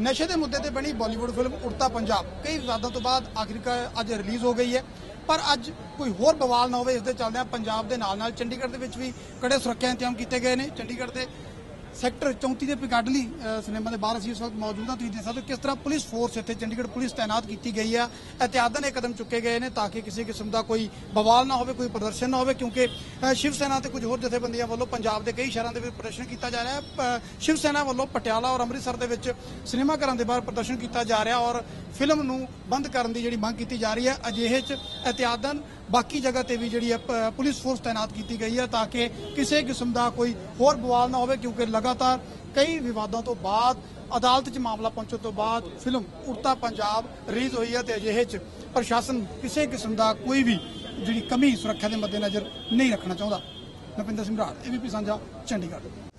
ਨਸ਼ੇ ਦੇ ਮੁੱਦੇ ਤੇ ਬਣੀ ਬਾਲੀਵੁੱਡ ਫਿਲਮ ਉੜਤਾ ਪੰਜਾਬ। ਕਈ ਵਿਵਾਦਾਂ ਤੋਂ ਬਾਅਦ ਆਖਿਰਕਾਰ ਅੱਜ ਰਿਲੀਜ਼ ਹੋ ਗਈ ਹੈ। ਪਰ ਅੱਜ ਕੋਈ ਹੋਰ ਬਵਾਲ ਨਾ ਹੋਵੇ, ਇਸ ਦੇ ਚੱਲਦਿਆਂ ਪੰਜਾਬ ਦੇ ਨਾਲ ਨਾਲ ਚੰਡੀਗੜ੍ਹ ਦੇ ਵਿੱਚ ਵੀ ਕੜੇ ਸੁਰੱਖਿਆ ਇੰਤਜ਼ਾਮ ਕੀਤੇ ਗਏ ਨੇ। ਚੰਡੀਗੜ੍ਹ ਦੇ ਸੈਕਟਰ 34 ਦੇ ਪਿਗਾਡਲੀ ਸਿਨੇਮਾ ਦੇ ਬਾਹਰ ਅਸੀਂ ਇਸ ਵਕਤ ਮੌਜੂਦ ਹਾਂ। ਤੁਸੀਂ ਦੇਖ ਸਕਦੇ ਹੋ ਕਿਸ ਤਰ੍ਹਾਂ ਪੁਲਿਸ ਫੋਰਸ ਇੱਥੇ ਚੰਡੀਗੜ੍ਹ ਪੁਲਿਸ ਤਾਇਨਾਤ ਕੀਤੀ ਗਈ ਹੈ ਇhtiyਾਤਨ ਇਹ ਕਦਮ ਚੁੱਕੇ ਗਏ ਨੇ ਤਾਂ ਕਿ ਕਿਸੇ ਕਿਸਮ ਦਾ ਕੋਈ ਬਵਾਲ ਨਾ ਹੋਵੇ, ਕੋਈ ਪ੍ਰਦਰਸ਼ਨ ਨਾ ਹੋਵੇ, ਕਿਉਂਕਿ ਸ਼ਿਵ ਸੈਨਾ ਤੇ ਕੁਝ ਹੋਰ ਜਥੇਬੰਦੀਆਂ ਵੱਲੋਂ ਪੰਜਾਬ ਦੇ ਕਈ ਸ਼ਹਿਰਾਂ ਦੇ ਵਿੱਚ ਪ੍ਰਦਰਸ਼ਨ ਕੀਤਾ ਜਾ ਰਿਹਾ ਹੈ। ਸ਼ਿਵ ਸੈਨਾ ਵੱਲੋਂ ਪਟਿਆਲਾ ਔਰ ਅੰਮ੍ਰਿਤਸਰ ਦੇ ਵਿੱਚ ਸਿਨੇਮਾ ਘਰਾਂ ਦੇ ਬਾਹਰ ਪ੍ਰਦਰਸ਼ਨ ਕੀਤਾ ਜਾ ਰਿਹਾ ਔਰ ਫਿਲਮ ਨੂੰ ਬੰਦ ਕਰਨ ਦੀ ਜਿਹੜੀ ਮੰਗ ਕੀਤੀ ਜਾ ਰਹੀ ਹੈ, ਅਜਿਹੇ ਚ ਇhtiyਾਤਨ ਬਾਕੀ ਜਗ੍ਹਾ ਤੇ ਵੀ ਜਿਹੜੀ ਹੈ ਪੁਲਿਸ ਫੋਰਸ ਤਾਇਨਾਤ ਕੀਤੀ ਗਈ ਹੈ ਤਾਂ ਕਿ ਕਿਸੇ ਕਿਸਮ ਦਾ ਕੋਈ ਹੋਰ ਬਵਾਲ ਨਾ ਹੋਵੇ, ਕਿਉਂਕਿ ਲਗਾਤਾਰ ਕਈ ਵਿਵਾਦਾਂ ਤੋਂ ਬਾਅਦ, ਅਦਾਲਤ 'ਚ ਮਾਮਲਾ ਪਹੁੰਚਣ ਤੋਂ ਬਾਅਦ ਫਿਲਮ ਉੜਤਾ ਪੰਜਾਬ ਰਿਲੀਜ਼ ਹੋਈ ਹੈ ਤੇ ਅਜਿਹੇ 'ਚ ਪ੍ਰਸ਼ਾਸਨ ਕਿਸੇ ਕਿਸਮ ਦਾ ਕੋਈ ਵੀ ਜਿਹੜੀ ਕਮੀ ਸੁਰੱਖਿਆ ਦੇ ਮੱਦੇਨਜ਼ਰ ਨਹੀਂ ਰੱਖਣਾ ਚਾਹੁੰਦਾ। ਨਪਿੰਦਰ ਸਿੰਘ ਰਾੜ ਏਬੀਪੀ ਸਾਂਝਾ, ਚੰਡੀਗੜ੍ਹ।